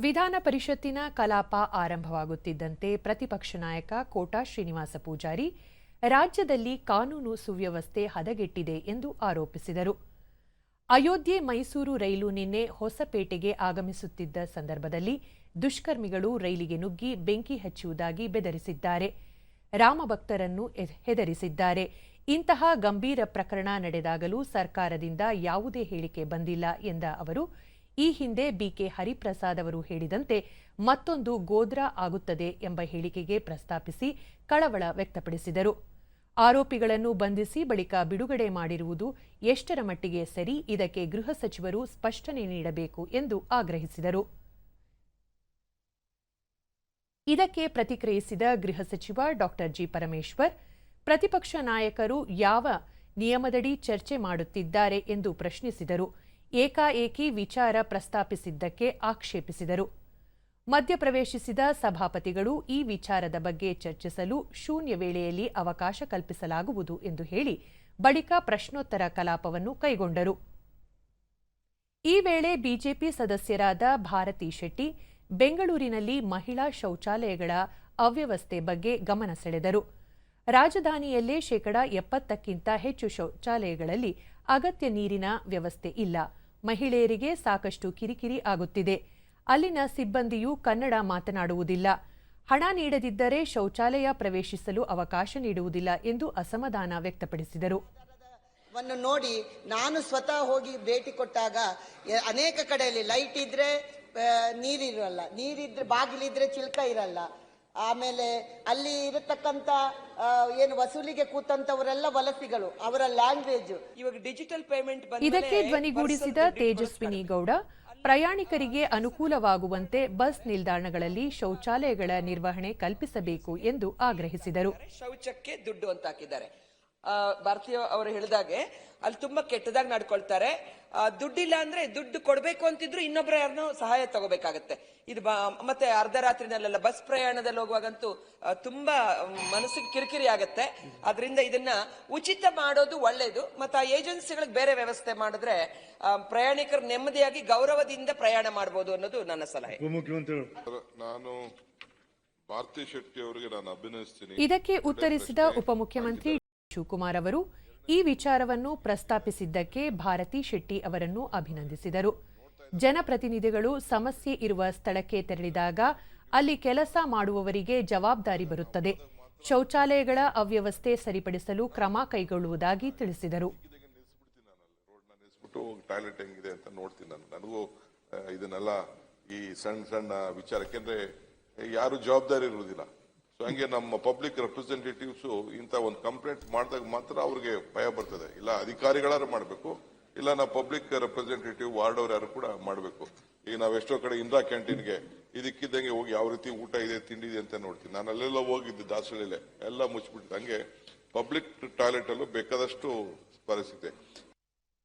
ವಿಧಾನ ಪರಿಷತ್ತಿನ ಕಲಾಪ ಆರಂಭವಾಗುತ್ತಿದ್ದಂತೆ ಪ್ರತಿಪಕ್ಷ ನಾಯಕ ಕೋಟಾ ಶ್ರೀನಿವಾಸ ಪೂಜಾರಿ, ರಾಜ್ಯದಲ್ಲಿ ಕಾನೂನು ಸುವ್ಯವಸ್ಥೆ ಹದಗೆಟ್ಟಿದೆ ಎಂದು ಆರೋಪಿಸಿದರು. ಅಯೋಧ್ಯೆ ಮೈಸೂರು ರೈಲು ನಿನ್ನೆ ಹೊಸಪೇಟೆಗೆ ಆಗಮಿಸುತ್ತಿದ್ದ ಸಂದರ್ಭದಲ್ಲಿ ದುಷ್ಕರ್ಮಿಗಳು ರೈಲಿಗೆ ನುಗ್ಗಿ ಬೆಂಕಿ ಹಚ್ಚುವುದಾಗಿ ಬೆದರಿಸಿದ್ದಾರೆ. ರಾಮಭಕ್ತರನ್ನು ಹೆದರಿಸಿದ್ದಾರೆ. ಇಂತಹ ಗಂಭೀರ ಪ್ರಕರಣ ನಡೆದಾಗಲೂ ಸರ್ಕಾರದಿಂದ ಯಾವುದೇ ಹೇಳಿಕೆ ಬಂದಿಲ್ಲ ಎಂದ ಅವರು ಈ ಹಿಂದೆ ಬಿಕೆ ಹರಿಪ್ರಸಾದ್ ಅವರು ಹೇಳಿದಂತೆ ಮತ್ತೊಂದು ಗೋದ್ರಾ ಆಗುತ್ತದೆ ಎಂಬ ಹೇಳಿಕೆಗೆ ಪ್ರಸ್ತಾಪಿಸಿ ಕಳವಳ ವ್ಯಕ್ತಪಡಿಸಿದರು. ಆರೋಪಿಗಳನ್ನು ಬಂಧಿಸಿ ಬಳಿಕ ಬಿಡುಗಡೆ ಮಾಡಿರುವುದು ಎಷ್ಟರ ಮಟ್ಟಿಗೆ ಸರಿ ಇದಕ್ಕೆ ಗೃಹ ಸಚಿವರು ಸ್ಪಷ್ಟನೆ ನೀಡಬೇಕು ಎಂದು ಆಗ್ರಹಿಸಿದರು. ಇದಕ್ಕೆ ಪ್ರತಿಕ್ರಿಯಿಸಿದ ಗೃಹ ಸಚಿವ ಡಾಕ್ಟರ್ ಜಿ. ಪರಮೇಶ್ವರ್, ಪ್ರತಿಪಕ್ಷ ನಾಯಕರು ಯಾವ ನಿಯಮದಡಿ ಚರ್ಚೆ ಮಾಡುತ್ತಿದ್ದಾರೆ ಎಂದು ಪ್ರಶ್ನಿಸಿದರು. ಏಕಾಏಕಿ ವಿಚಾರ ಪ್ರಸ್ತಾಪಿಸಿದ್ದಕ್ಕೆ ಆಕ್ಷೇಪಿಸಿದರು. ಮಧ್ಯಪ್ರವೇಶಿಸಿದ ಸಭಾಪತಿಗಳು ಈ ವಿಚಾರದ ಬಗ್ಗೆ ಚರ್ಚಿಸಲು ಶೂನ್ಯ ವೇಳೆಯಲ್ಲಿ ಅವಕಾಶ ಕಲ್ಪಿಸಲಾಗುವುದು ಎಂದು ಹೇಳಿ ಬಳಿಕ ಪ್ರಶ್ನೋತ್ತರ ಕಲಾಪವನ್ನು ಕೈಗೊಂಡರು. ಈ ವೇಳೆ ಬಿಜೆಪಿ ಸದಸ್ಯರಾದ ಭಾರತಿ ಶೆಟ್ಟಿ ಬೆಂಗಳೂರಿನಲ್ಲಿ ಮಹಿಳಾ ಶೌಚಾಲಯಗಳ ಅವ್ಯವಸ್ಥೆ ಬಗ್ಗೆ ಗಮನ ಸೆಳೆದರು. ರಾಜಧಾನಿಯಲ್ಲೇ ಶೇಕಡಾ ಎಪ್ಪತ್ತಕ್ಕಿಂತ ಹೆಚ್ಚು ಶೌಚಾಲಯಗಳಲ್ಲಿ ಅಗತ್ಯ ನೀರಿನ ವ್ಯವಸ್ಥೆ ಇಲ್ಲ. ಮಹಿಳೆಯರಿಗೆ ಸಾಕಷ್ಟು ಕಿರಿಕಿರಿ ಆಗುತ್ತಿದೆ. ಅಲ್ಲಿನ ಸಿಬ್ಬಂದಿಯು ಕನ್ನಡ ಮಾತನಾಡುವುದಿಲ್ಲ. ಹಣ ನೀಡದಿದ್ದರೆ ಶೌಚಾಲಯ ಪ್ರವೇಶಿಸಲು ಅವಕಾಶ ನೀಡುವುದಿಲ್ಲ ಎಂದು ಅಸಮಾಧಾನ ವ್ಯಕ್ತಪಡಿಸಿದರು. ವನ್ನು ನೋಡಿ ನಾನು ಸ್ವತಃ ಹೋಗಿ ಭೇಟಿ ಕೊಟ್ಟಾಗ ಅನೇಕ ಕಡೆಯಲ್ಲಿ ಲೈಟ್ ಇದ್ರೆ ನೀರಿರಲ್ಲ. ನೀರಿದ್ರೆ, ಬಾಗಿಲಿದ್ರೆ ಚಿಲ್ಕ ಇರಲ್ಲ. ಆಮೇಲೆ ಅಲ್ಲಿ ಇರತಕ್ಕಂತ ಏನು ವಸೂಲಿಗೆ ಕೂತಂತವರೆಲ್ಲ ವಲಸಿಗಳು ಅವರ ಲ್ಯಾಂಗ್ವೇಜ್ ಇವಾಗ ಡಿಜಿಟಲ್ ಪೇಮೆಂಟ್ ಇದಕ್ಕೆ ಧ್ವನಿಗೂಡಿಸಿದ ತೇಜಸ್ವಿನಿ ಗೌಡ ಪ್ರಯಾಣಿಕರಿಗೆ ಅನುಕೂಲವಾಗುವಂತೆ ಬಸ್ ನಿಲ್ದಾಣಗಳಲ್ಲಿ ಶೌಚಾಲಯಗಳ ನಿರ್ವಹಣೆ ಕಲ್ಪಿಸಬೇಕು ಎಂದು ಆಗ್ರಹಿಸಿದರು. ಶೌಚಕ್ಕೆ ದುಡ್ಡು ಅಂತ ಹಾಕಿದ್ದಾರೆ. ಭಾರತೀಯ ಅವರು ಹೇಳಿದಾಗೆ ಅಲ್ಲಿ ತುಂಬಾ ಕೆಟ್ಟದಾಗಿ ನಡ್ಕೊಳ್ತಾರೆ. ಆ, ದುಡ್ಡಿಲ್ಲ ಅಂದ್ರೆ ದುಡ್ಡು ಕೊಡ್ಬೇಕು ಅಂತಿದ್ರು ಇನ್ನೊಬ್ರ ಯಾರನ್ನೋ ಸಹಾಯ ತಗೋಬೇಕಾಗತ್ತೆ. ಇದು ಬಾ- ಮತ್ತೆ ಅರ್ಧ ರಾತ್ರಿನಲ್ಲೆಲ್ಲ ಬಸ್ ಪ್ರಯಾಣದಲ್ಲಿ ಹೋಗುವಾಗಂತೂ ತುಂಬಾ ಮನಸ್ಸಿಗೆ ಕಿರಿಕಿರಿ ಆಗತ್ತೆ. ಅದರಿಂದ ಇದನ್ನ ಉಚಿತ ಮಾಡೋದು ಒಳ್ಳೇದು. ಮತ್ತೆ ಆ ಏಜೆನ್ಸಿಗಳಿಗೆ ಬೇರೆ ವ್ಯವಸ್ಥೆ ಮಾಡಿದ್ರೆ ಪ್ರಯಾಣಿಕರು ನೆಮ್ಮದಿಯಾಗಿ ಗೌರವದಿಂದ ಪ್ರಯಾಣ ಮಾಡಬಹುದು ಅನ್ನೋದು ನನ್ನ ಸಲಹೆ. ನಾನು ಭಾರತಿ ಶೆಟ್ಟಿ ಅವರಿಗೆ ನಾನು ಅಭಿನಯಿಸ್ತೀನಿ. ಇದಕ್ಕೆ ಉತ್ತರಿಸಿದ ಉಪಮುಖ್ಯಮಂತ್ರಿ ಶಿವಕುಮಾರ್ ಅವರು ಈ ವಿಚಾರವನ್ನು ಪ್ರಸ್ತಾಪಿಸಿದ್ದಕ್ಕೆ ಭಾರತಿ ಶೆಟ್ಟಿ ಅವರನ್ನು ಅಭಿನಂದಿಸಿದರು. ಜನಪ್ರತಿನಿಧಿಗಳು ಸಮಸ್ಯೆ ಇರುವ ಸ್ಥಳಕ್ಕೆ ತೆರಳಿದಾಗ ಅಲ್ಲಿ ಕೆಲಸ ಮಾಡುವವರಿಗೆ ಜವಾಬ್ದಾರಿ ಬರುತ್ತದೆ. ಶೌಚಾಲಯಗಳ ಅವ್ಯವಸ್ಥೆ ಸರಿಪಡಿಸಲು ಕ್ರಮ ಕೈಗೊಳ್ಳುವುದಾಗಿ ತಿಳಿಸಿದರು. ಈ ಸಣ್ಣ ಸಣ್ಣ ವಿಚಾರಕ್ಕೆ ಯಾರು ಜವಾಬ್ದಾರಿ ಇರುವುದಿಲ್ಲ. ಸೊ ಹಂಗೆ ನಮ್ಮ ಪಬ್ಲಿಕ್ ರೆಪ್ರೆಸೆಂಟೇಟಿವ್ಸ್ ಇಂಥ ಒಂದು ಕಂಪ್ಲೇಂಟ್ ಮಾಡಿದಾಗ ಮಾತ್ರ ಅವ್ರಿಗೆ ಭಯ ಬರ್ತದೆ. ಇಲ್ಲ ಅಧಿಕಾರಿಗಳಾರು ಮಾಡಬೇಕು, ಇಲ್ಲ ನಾವು ಪಬ್ಲಿಕ್ ರೆಪ್ರೆಸೆಂಟೇಟಿವ್ ವಾರ್ಡ್ ಅವ್ರು ಯಾರು ಕೂಡ ಮಾಡಬೇಕು. ಈಗ ನಾವು ಎಷ್ಟೋ ಕಡೆ ಇಂದಿರಾ ಕ್ಯಾಂಟೀನ್ಗೆ ಇದಕ್ಕಿದ್ದಂಗೆ ಹೋಗಿ ಯಾವ ರೀತಿ ಊಟ ಇದೆ, ತಿಂಡಿ ಇದೆ ಅಂತ ನೋಡ್ತೀನಿ. ನಾನು ಅಲ್ಲೆಲ್ಲ ಹೋಗಿದ್ದೆ ದಾಸಳಿಲೆ ಎಲ್ಲ ಮುಚ್ಚಿಬಿಟ್ಟಿದ್ದೆ ಹಂಗೆ ಪಬ್ಲಿಕ್ ಟಾಯ್ಲೆಟ್ ಅಲ್ಲೂ ಬೇಕಾದಷ್ಟು ಪರಿಸ್ಥಿತಿ